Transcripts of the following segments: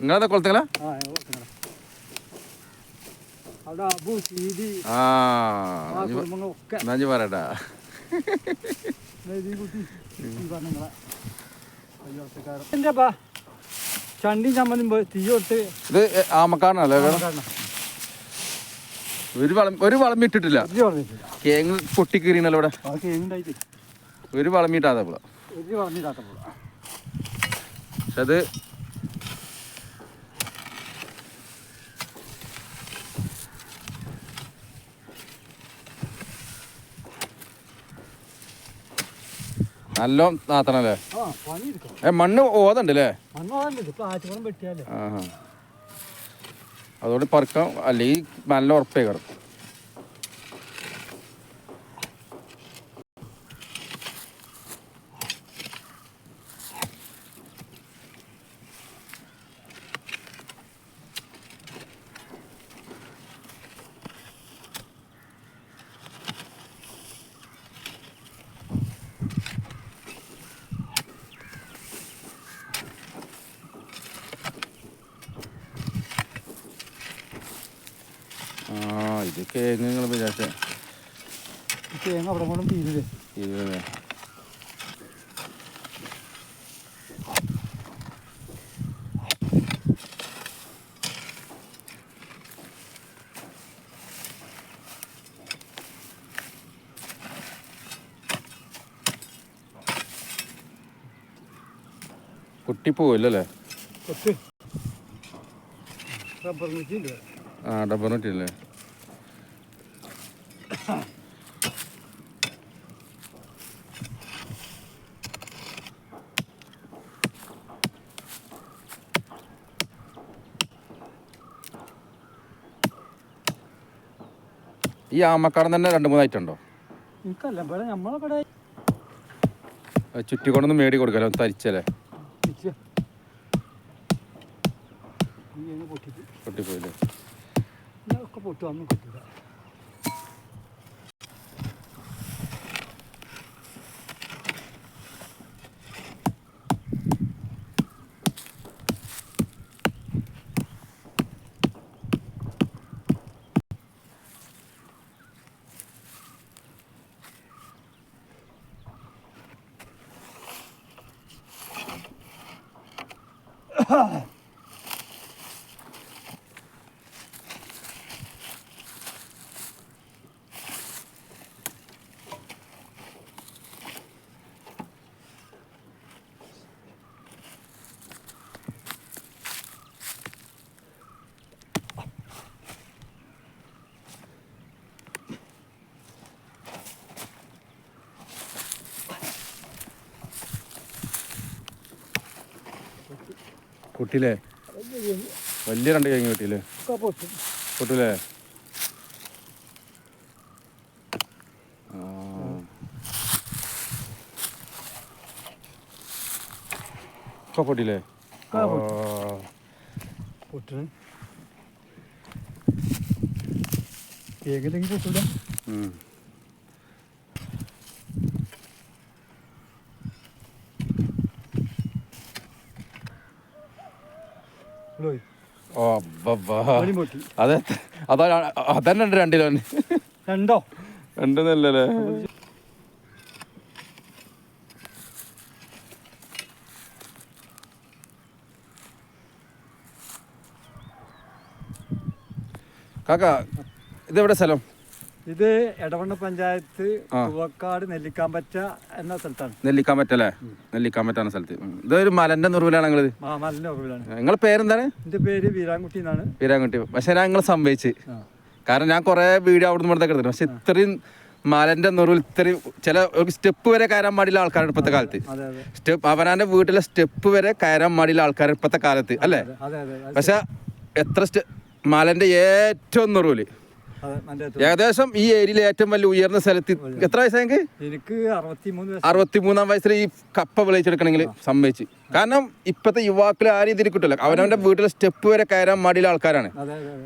നിങ്ങളെന്താ കുളത്തിങ്ങളാ ആ നഞ്ചു പറയട്ടാ? ചണ്ടി ചമ്മന്തി തീ ഇത് ആമക്കാടനല്ലേ ഒരു വളം ഒരു വളം ഇട്ടിട്ടില്ല. കേങ്ങ് പൊട്ടിക്കീറിനല്ലോ ഇവിടെ. ഒരു വളം ഇട്ടാതെ ഒരു പക്ഷെ അത് നല്ല നാത്തണല്ലേ? ഏ മണ്ണ് ഓതണ്ടല്ലേ? അല്ലേ അതുകൊണ്ട് പറക്കാം അല്ലെങ്കിൽ നല്ല ഉറപ്പേ കിടക്കും. ഇത് കേങ്ങ് നിങ്ങൾ വിചാരിച്ചേ? അവിടെ കൊണ്ടും തീരില്ലേ ഇരുപത് പൊട്ടിപ്പോവില്ലല്ലേ റബ്ബർ ആ ഡബർ നട്ടില്ലേ ഈ ആമക്കാടൻ തന്നെ രണ്ട് മൂന്ന് ഐറ്റം ഉണ്ടോ? എനിക്കല്ല ഇവിടെ നമ്മളെ ഇവിടെ ചുറ്റിക്കൊണ്ടൊന്ന് മേടി കൊടുക്കാലോ തരിച്ചല്ലേ? പൊട്ടിപ്പോയില്ലേ? പൊട്ടു അന്ന് കിട്ടില്ല Huh. പൊട്ടില്ലേ വലിയ രണ്ട് കഴിഞ്ഞ് കുട്ടിയില്ലേ? കുട്ടിലേ പൊട്ടിലേ പൊട്ടില്ലേ. ഒക്കെ പൊട്ടില്ലേ ഒക്കെ ഏകദേശം ആ. പൊട്ടണ്. തേങ്ങയില്ലെങ്കിൽ പൊട്ടൂല. ഓ അതെ അതാ അതന്നെ ഉണ്ട് രണ്ടിലോ രണ്ടോ? രണ്ടെന്നല്ലേ? കാക്ക ഇതെവിടെ സ്ഥലം? ഇത് എടവണ്ണ പഞ്ചായത്ത് പൂവക്കാട് നെല്ലിക്കാമ്പറ്റ എന്ന സ്ഥലത്താണ്. നെല്ലിക്കാമ്പറ്റ അല്ലേ? നെല്ലിക്കാമ്പറ്റ എന്ന സ്ഥലത്ത്. ഇതൊരു മലന്റെ നുറുവിലാണ് നിങ്ങളത് മലന്റെ ഉറവിലാണ് നിങ്ങളെ പേരെന്താണ്? എന്റെ പേര് വീരാൻകുട്ടി എന്നാണ്. വീരാൻകുട്ടി. പക്ഷെ ഞാൻ നിങ്ങളെ സംഭവിച്ച്. കാരണം ഞാൻ കുറെ വീഡിയോ അവിടെ ഇവിടുത്തെ എടുത്തു പക്ഷെ ഇത്രയും മലന്റെ നുറുവിൽ ഇത്രയും ചില ഒരു സ്റ്റെപ്പ് വരെ കയറാൻ പാടില്ല ആൾക്കാർ ഇപ്പോഴത്തെ കാലത്ത്. സ്റ്റെപ്പ് അവനാന്റെ വീട്ടിലെ സ്റ്റെപ്പ് വരെ കയറാൻ പാടില്ല ആൾക്കാർ ഇപ്പോഴത്തെ കാലത്ത് അല്ലേ? പക്ഷെ എത്ര സ്റ്റെ മലന്റെ ഏറ്റവും നുറുവിൽ ഏകദേശം ഈ ഏരിയയിലെ ഏറ്റവും വലിയ ഉയർന്ന സ്ഥലത്ത് എത്ര വയസ്സായെങ്കിൽ എനിക്ക് അറുപത്തിമൂന്ന് വയസ്സ്. അറുപത്തിമൂന്നാം വയസ്സിൽ ഈ കപ്പ വിളയിച്ചെടുക്കണമെങ്കിൽ സമ്മതിച്ച്. കാരണം ഇപ്പോഴത്തെ യുവാക്കൾ ആരും ഇതിൽ കിട്ടില്ല അവനവന്റെ വീട്ടിലെ സ്റ്റെപ്പ് വരെ കയറാൻ മടിയുള്ള ആൾക്കാരാണ്.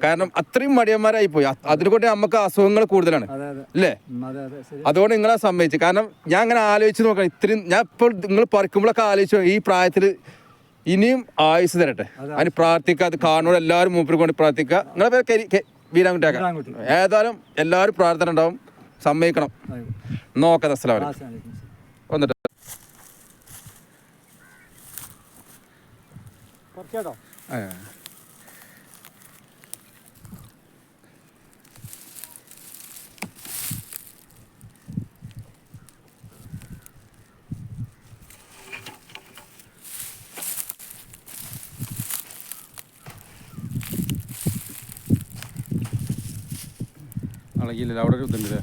കാരണം അത്രയും മടിയന്മാരായി പോയി. അത് അതിനെക്കൊണ്ട് നമുക്ക് അസുഖങ്ങൾ കൂടുതലാണ്. അല്ലേ അതെ. അതെ അതുകൊണ്ട് നിങ്ങളെ സമ്മതിച്ചു. കാരണം ഞാൻ അങ്ങനെ ആലോചിച്ച് നോക്കണം. ഇത്രയും ഞാൻ ഇപ്പോൾ നിങ്ങൾ പറിക്കുമ്പോഴൊക്കെ ആലോചിച്ചു ഈ പ്രായത്തിൽ ഇനിയും ആയുസ് തരട്ടെ. അതെ. അതിന് പ്രാർത്ഥിക്കുക അത് കാണുമ്പോൾ എല്ലാവരും മൂപ്പർക്ക് കൊണ്ട് പ്രാർത്ഥിക്കുക. നിങ്ങളെ പേര് വീരാൻകുട്ടിയാക്കാം. വീരാൻകുട്ടി. ഏതായാലും എല്ലാവരും പ്രാർത്ഥന ഉണ്ടാവും. സമ്മതിക്കണം. നോക്കാം അസ്സലാം. വന്നിട്ട്. കുറച്ചേട്ടോ ആ. അളകിയില്ല അവിടെ ഒരു ഇതുണ്ടല്ലേ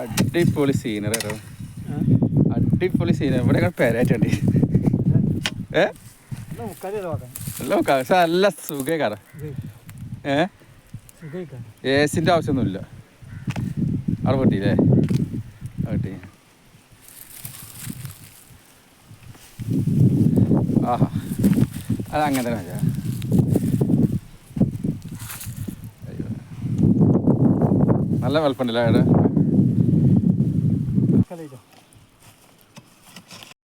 അടിപൊളി സീനറി അടിപൊളി സീനർ ഇവിടെ പേരായിട്ടുണ്ട്. ഏ? നല്ല സുഖേ കാരണം ഏ? ഏസിന്റെ ആവശ്യമൊന്നുമില്ല. അവിടെ പൊട്ടിയില്ലേ? പൊട്ടി. ആഹാ. അത് അങ്ങനെ തന്നെ നല്ല വെൽപ്പണ്ടല്ലേ അവിടെ?